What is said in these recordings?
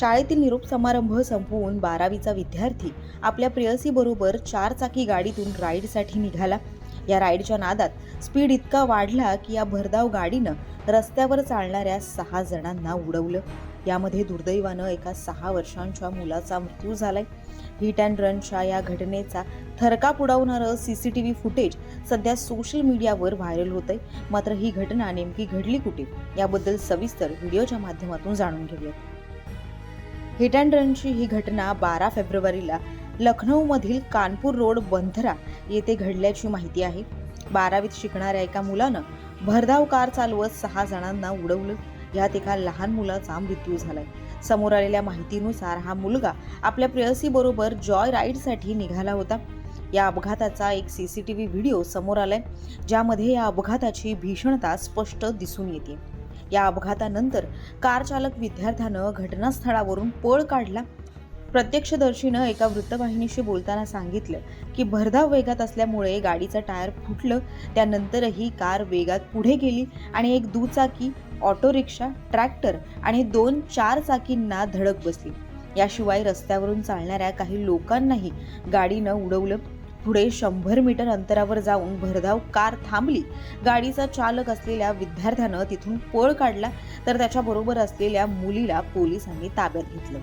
शाळेतील निरोप समारंभ संपवून बारावीचा विद्यार्थी आपल्या प्रेयसीबरोबर चार चाकी गाडीतून राईडसाठी निघाला. या राईडच्या नादात स्पीड इतका वाढला की या भरधाव गाडीनं रस्त्यावर चालणाऱ्या सहा जणांना उडवलं. यामध्ये दुर्दैवानं एका सहा वर्षांच्या मुलाचा मृत्यू झालाय. हिट अँड रनच्या या घटनेचा थरकाप उडावणारं C C T V footage सध्या सोशल मीडियावर व्हायरल होतंय. मात्र ही घटना नेमकी घडली कुठे? याबद्दल सविस्तर व्हिडिओच्या माध्यमातून जाणून घेऊयात. हिट अँड रनची ही घटना बारा फेब्रुवारीला लखनौमधील कानपूर रोड बंधरा येथे घडल्याची माहिती आहे. बारावीत शिकणाऱ्या एका मुलानं भरधाव कार चालवत सहा जणांना उडवलं. यात एका लहान मुलाचा मृत्यू झालाय. समोर आलेल्या माहितीनुसार हा मुलगा आपल्या प्रेयसीबरोबर जॉय राईडसाठी निघाला होता. या अपघाताचा एक सीसीटीव्ही व्हिडिओ समोर आलाय ज्यामध्ये या अपघाताची भीषणता स्पष्ट दिसून येते. या अपघातानंतर कार चालक विद्यार्थ्यानं घटनास्थळावरून पळ काढला. प्रत्यक्षदर्शीनं एका वृत्तवाहिनीशी बोलताना सांगितलं की भरधाव वेगात असल्यामुळे गाडीचं टायर फुटलं. त्यानंतरही कार वेगात पुढे गेली आणि एक दुचाकी ऑटो रिक्षा ट्रॅक्टर आणि दोन चार चाकींना धडक बसली. याशिवाय रस्त्यावरून चालणाऱ्या काही लोकांनाही गाडीनं उडवलं. पुढे शंभर मीटर अंतरावर जाऊन भरधाव कार थांबली. गाडीचा चालक असलेल्या विद्यार्थ्यानं तिथून पळ काढला तर त्याच्याबरोबर असलेल्या मुलीला पोलिसांनी ताब्यात घेतलं.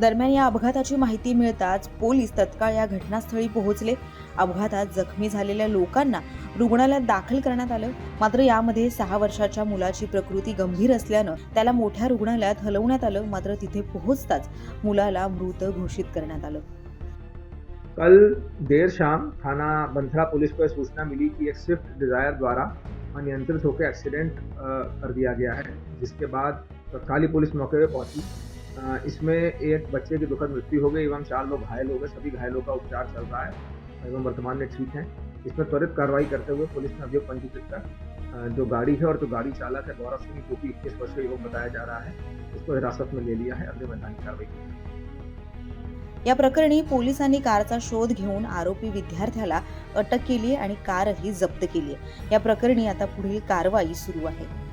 दरम्यान या अपघाताची माहिती मिळताच पोलीस तत्काळ या घटनास्थळी पोहोचले. अपघातात जखमी झालेल्या लोकांना रुग्णालयात दाखल करण्यात आलं. मात्र यामध्ये सहा वर्षाच्या मुलाची प्रकृती गंभीर असल्यानं त्याला मोठ्या रुग्णालयात हलवण्यात आलं. मात्र तिथे पोहोचताच मुलाला मृत घोषित करण्यात आलं. कल देर शाम थाना बंथरा पुलिस को सूचना मिली कि एक स्विफ्ट डिज़ायर द्वारा अनियंत्रित होकर एक्सीडेंट कर दिया गया है, जिसके बाद तत्काली पुलिस मौके पर पहुँची। इसमें एक बच्चे की दुखद मृत्यु हो गई, एवं चार लोग घायल हो गए। सभी घायलों का उपचार चल रहा है एवं वर्तमान में ठीक हैं। इसमें त्वरित कार्रवाई करते हुए पुलिस ने अभियोग पंजीकृत कर जो गाड़ी है और जो गाड़ी चालक है, गौरव सिंह जो कि इक्कीस वर्षीय युवक बताया जा रहा है। उसको हिरासत में ले लिया है। अगले वैधानिक कार्रवाई की। या प्रकरणी पोलिसांनी कारचा शोध घेऊन आरोपी विद्यार्थ्याला अटक केली आणि कारही जप्त केली आहे. या प्रकरणी आता पुढील कारवाई सुरू आहे.